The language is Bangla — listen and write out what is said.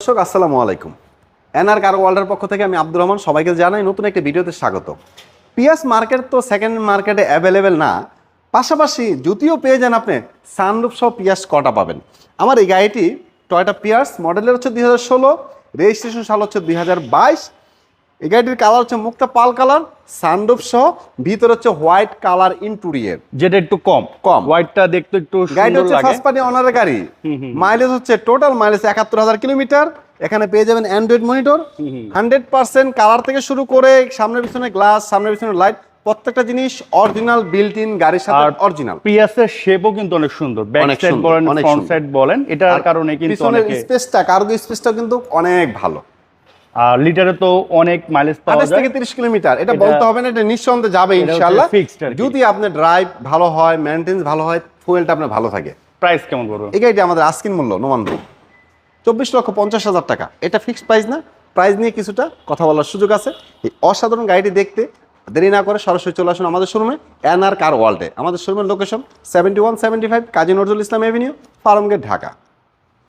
দর্শক, আসসালামু আলাইকুম। এনআর কার ওয়ার্ল্ডের পক্ষ থেকে আমি আব্দুর রহমান সবাইকে জানাই নতুন একটি ভিডিওতে স্বাগত। পিয়াস মার্কেট তো সেকেন্ড মার্কেটে অ্যাভেলেবেল না, পাশাপাশি যদিও পেয়ে যান আপনি সানরূপ সহ পিয়াস কটা পাবেন। আমার এই গাড়িটি টয়টা পিয়াস মডেলের হচ্ছে দুই হাজার ষোলো রেজিস্ট্রেশন সাল হচ্ছে দুই হাজার বাইশ এই গাড়িটির কালার হচ্ছে মুক্তা পাল কালার সানরুফ সহ ভিতরে হচ্ছে হোয়াইট কালার ইন্টুরিয়ার যেটা একটু কম। কম। হোয়াইটটা দেখতে একটু গাড়িটা সুন্দর হচ্ছে ফার্স্ট পার্টি অনারের গাড়ি। মাইলেজ হচ্ছে টোটাল মাইলেজ একাত্তর হাজার কিলোমিটার। এখানে পেয়ে যাবেন Android monitor hundred percent colour থেকে শুরু করে সামনের পিছনে গ্লাস সামনের পিছনে লাইট প্রত্যেকটা জিনিস অরিজিনাল বিল্ট ইন গাড়ির সাথে অরিজিনাল পিয়াসের শেপও কিন্তু অনেক সুন্দর। ব্যাক সাইড বলেন ফ্রন্ট সাইড বলেন এটার কারণে কিন্তু পিছনের অনেকে স্পেসটা কার্গো স্পেসটা কিন্তু অনেক ভালো। আর লিটারে তো অনেক মাইলেজ পাওয়া যায়। থেকে তিরিশ কিলোমিটার এটা বলতে হবে না এটা নিঃসন্দেহে যাবে কি। যদি আপনার ড্রাইভ ভালো হয় মেনটেন্স ভালো হয় ফুয়েলটা আপনার ভালো থাকে। প্রাইস কেমন পড়বে? এই গাড়িটি আমাদের আস্কিন মূল্য নোমান ভাই। চব্বিশ লক্ষ পঞ্চাশ হাজার টাকা। এটা ফিক্সড প্রাইস না? প্রাইস নিয়ে কিছুটা কথা বলার সুযোগ আছে। এই অসাধারণ গাড়িটি দেখতে দেরি না করে সরাসরি চলে আসুন আমাদের শোরুমে এনআর কার ওয়ার্ল্ডে আমাদের শোরুমের location seventy one seventy five Kazi Nazrul Islam avenue Farmgate Dhaka